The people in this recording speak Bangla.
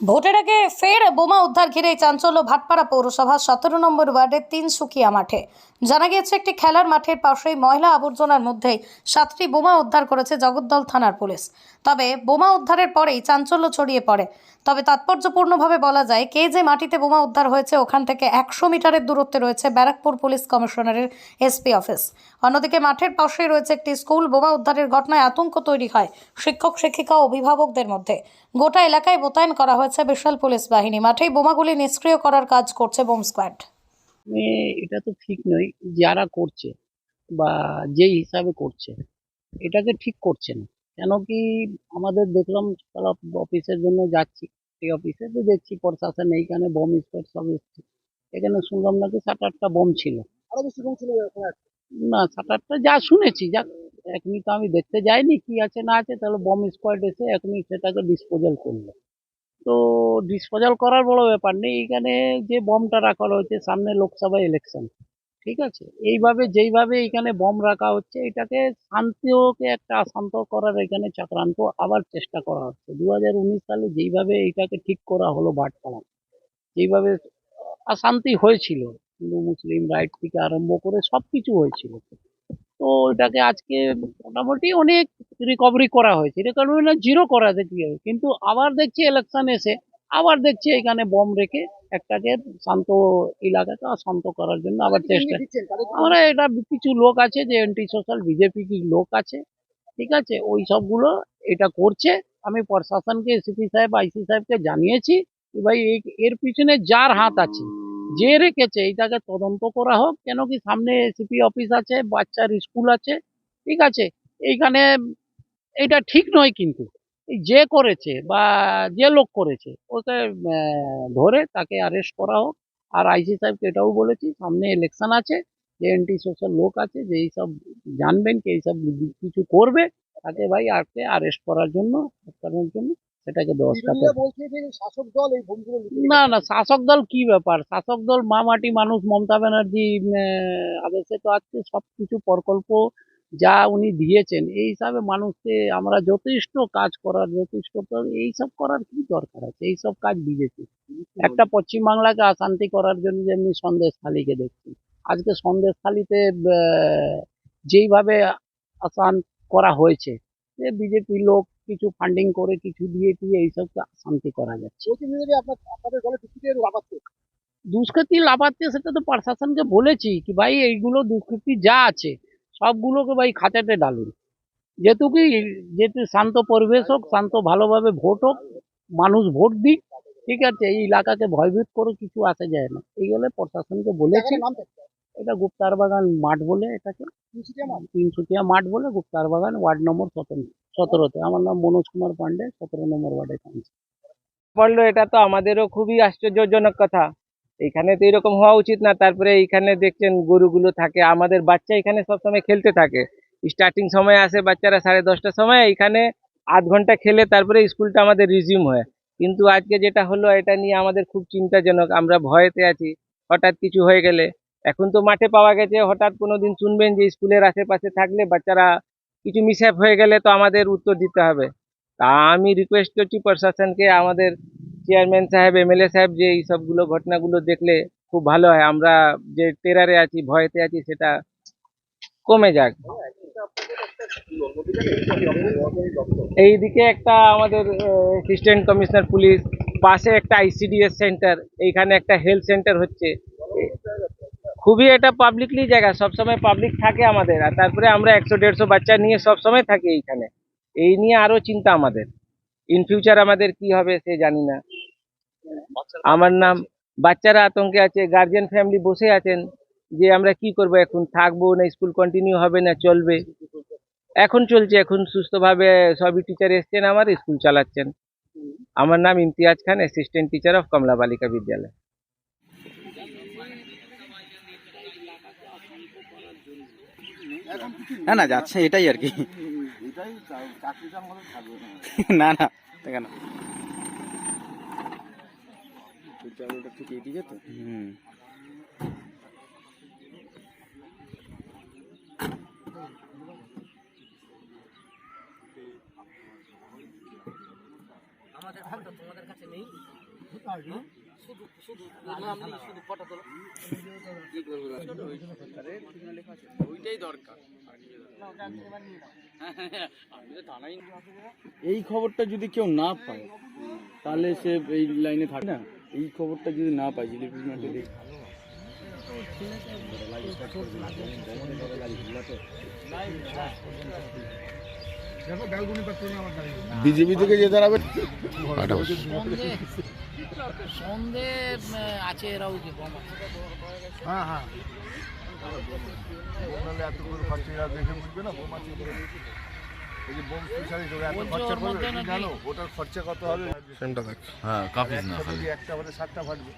ভোটের আগে ফের বোমা উদ্ধার ঘিরে চাঞ্চল্য ভাটপাড়া পৌরসভা সতেরো নম্বর ওয়ার্ডের তিনসুকিয়া মাঠে। জানা গিয়েছে, একটি খেলার মাঠের পাশেই ময়লা আবর্জনার মধ্যেই সাতটি বোমা উদ্ধার করেছে জগদ্দল থানার পুলিশ। তবে বোমা উদ্ধারের পরেই চাঞ্চল্য ছড়িয়ে পড়ে। তবে তাৎপর্যপূর্ণভাবে বলা যায়, কে যে মাটিতে বোমা উদ্ধার হয়েছে ওখান থেকে একশো মিটারের দূরত্বে রয়েছে ব্যারাকপুর পুলিশ কমিশনারের এসপি অফিস। অন্যদিকে মাঠের পাশেই রয়েছে একটি স্কুল, বোমা উদ্ধারের ঘটনায় আতঙ্ক তৈরি হয় শিক্ষক, শিক্ষিকা অভিভাবকদের মধ্যে। গোটা এলাকায় মোতায়েন করা হয়েছে বিশাল পুলিশ বাহিনী। মাঠেই বোমাগুলি নিষ্ক্রিয় করার কাজ করছে বোম স্কোয়াড। এটা তো ঠিক নয় যারা করছে বা যেই হিসাবে করছে এটাকে ঠিক করছে না। কেন কি আমাদের দেখলাম সকাল অফিসের জন্য যাচ্ছি এই অফিসে তো দেখছি প্রশাসন এইখানে বোম স্কোয়াড সব এসছে। এখানে শুনলাম নাকি সাত আটটা বোম ছিল। আরও বেশি কম ছিল না সাত আটটা যা শুনেছি যা এখনই তো আমি দেখতে যাইনি, কি আছে না আছে, তাহলে বম স্কোয়াড এসে এখনই সেটাকে ডিসপোজাল করল। তো ডিসপোজাল করার বড় ব্যাপার নেই, এখানে যে বমটা রাখা রয়েছে, সামনে লোকসভা ইলেকশন ঠিক আছে? এইভাবে, যেইভাবে এখানে বম রাখা হচ্ছে, এটাকে শান্তিকে একটা অশান্ত করার এখানে চক্রান্ত আবার চেষ্টা করা হচ্ছে। দু হাজার উনিশ সালে যেইভাবে এটাকে ঠিক করা হলো বাটপাড়া যেইভাবে অশান্তি হয়েছিল, হিন্দু, মুসলিম রাইট থেকে আরম্ভ করে সব কিছু হয়েছিল। তো এটাকে আজকে মোটামুটি অনেক রিকভারি করা হয়েছে। রিকভারি না জিরো করা দেখি কিন্তু আবার দেখছি ইলেকশন এসে আবার দেখছি এখানে বম রেখে একটাকে শান্ত এলাকাকে শান্ত করার জন্য আবার চেষ্টা। আমরা এটা কিছু লোক আছে যে অ্যান্টি সোশ্যাল বিজেপি কি লোক আছে ঠিক আছে? ওই সবগুলো এটা করছে। আমি প্রশাসনকে এসিপি সাহেব আইসি সাহেবকে জানিয়েছি ভাই এর পিছনে যার হাত আছে যে রেখেছে এটাকে তদন্ত করা হোক, কেন কি সামনে এসিপি অফিস আছে, বাচ্চার স্কুল আছে, ঠিক আছে? এইখানে এটা ঠিক নয় কিন্তু। যে করেছে বা যে লোক করেছে, ওকে ধরে তাকে অ্যারেস্ট করা হোক। আর আইসি সাহেবকে এটাও বলেছি, সামনে ইলেকশন আছে, যে অ্যান্টি সোশ্যাল লোক আছে, যে এইসব জানবেন, কি এইসব কিছু করবে, তাকে ভাই আজকে অ্যারেস্ট করার জন্য করার জন্য সেটাকে ব্যবস্থা শাসক দল এই না না শাসক দল কি ব্যাপার? শাসক দল মামাটি মানুষ মমতা ব্যানার্জি আদেশে তো আজকে সব কিছু প্রকল্প যা উনি দিয়েছেন এই হিসাবে মানুষকে আমরা যথেষ্ট কাজ করার যথেষ্ট তো- এইসব করার কি দরকার আছে? এইসব কাজ বিজেপি। একটা পশ্চিমবাংলাকে অশান্তি করার জন্য যেমনি সন্দেশ খালিকে দেখছি। আজকে সন্দেশ খালিতে যেইভাবে আসান করা হয়েছে যে বিজেপি লোক কিছু ফান্ডিং করে কিছু দিয়ে দিয়ে এইসবকে শান্তি করা যাচ্ছে। আপনাদের দলে দুষ্কৃতি লাফাচ্ছে সেটা তো প্রশাসনকে বলেছি কি ভাই এইগুলো দুষ্কৃতি যা আছে সবগুলোকে ভাই খাঁচাতে ডালুন। যেহেতু কি যেহেতু শান্ত পরিবেশ হোক শান্ত ভালোভাবে ভোট হোক মানুষ ভোট দিক ঠিক আছে এই এলাকাকে ভয়ভীত করে কিছু আসা যায় না। এইগুলো প্রশাসনকে বলেছি এটা গুপ্তার বাগান মাঠ বলে এটাকে তিনশিটিয়া মাঠ। বলে গুপ্তার বাগান ওয়ার্ড নম্বর সতেরো। সতেরোতে। আমার নাম মনোজ কুমার পান্ডে, সতেরো নম্বর ওয়ার্ডে থাকছি। পড়ল এটা তো আমাদেরও খুবই আশ্চর্যজনক কথা। এখানে তো এরকম হওয়া উচিত না। তারপরে এইখানে দেখছেন গরুগুলো থাকে। আমাদের বাচ্চা এখানে সবসময় খেলতে থাকে। স্টার্টিং সময় আসে বাচ্চারা সাড়ে দশটার সময়। এখানে আধ ঘণ্টা খেলে তারপরে স্কুলটা আমাদের রিজিউম হয়। কিন্তু আজকে যেটা হলো, এটা নিয়ে আমাদের খুব চিন্তাজনক। আমরা ভয়েতে আছি। হঠাৎ কিছু হয়ে গেলে। এখন তো মাঠে পাওয়া গেছে। হঠাৎ কোনো দিন শুনবেন যে স্কুলের আশেপাশে থাকলে বাচ্চারা কিছু মিসহ্যাপ হয়ে গেলে তো আমাদের উত্তর দিতে হবে। তা আমি রিকোয়েস্ট করছি প্রশাসনকে আমাদের চেয়ারম্যান সাহেব এমএলএ সাহেব, যে এই সবগুলো ঘটনাগুলো দেখলে খুব ভালো হয়। আমরা যে টেরারে আছি, ভয়তে আছি, সেটা কমে যাক। এইদিকে একটা আমাদের অ্যাসিস্ট্যান্ট কমিশনার পুলিশ পাশে একটা আইসিডিএস সেন্টার এইখানে একটা হেলথ সেন্টার হচ্ছে। খুবই এটা পাবলিকলি জায়গা, সবসময় পাবলিক থাকে আমাদের। আর তারপরে আমরা একশো, দেড়শো বাচ্চা নিয়ে সবসময় থাকি এইখানে। এই নিয়ে আরও চিন্তা আমাদের। ইন ফিউচার আমাদের কি হবে সে জানি না। আমার নাম, বাচ্চারা আতঙ্কে আছে গার্জিয়ান ফ্যামিলি বসে আছেন যে আমরা কি করব এখন, থাকব না স্কুল কন্টিনিউ হবে না, চলবে। এখন চলছে, এখন সুস্থভাবে সবই টিচার এসছেন, আমার স্কুল চালাচ্ছেন। আমার নাম Imtiaz Khan assistant teacher of Kamala Balika Vidyalaya. না না যাচ্ছে এটাই আর কি না না কেন আমাদের কাছে নেই হ্যাঁ? শুধু শুধু শুধু ফটো তোলো ওইটাই দরকার। এই খবরটা যদি কেউ না পায় তাহলে সে এই লাইনে থাকে না এই খবরটা যদি না পায় জিলিপি মাঠে বিজেপি থেকে যে দাঁড়াবে সন্ধে আছে এরাও যে কম আছে। হ্যাঁ হ্যাঁ। এত করে খরচা এরা দেখে বুঝবে না বোমা ঠিক এই যে বোম স্পেশালি এত খরচা করবে জানো? ওটার খরচা কত হবে? হ্যাঁ কাপিস না একটা একটা হলে সাতটা ফাটবে।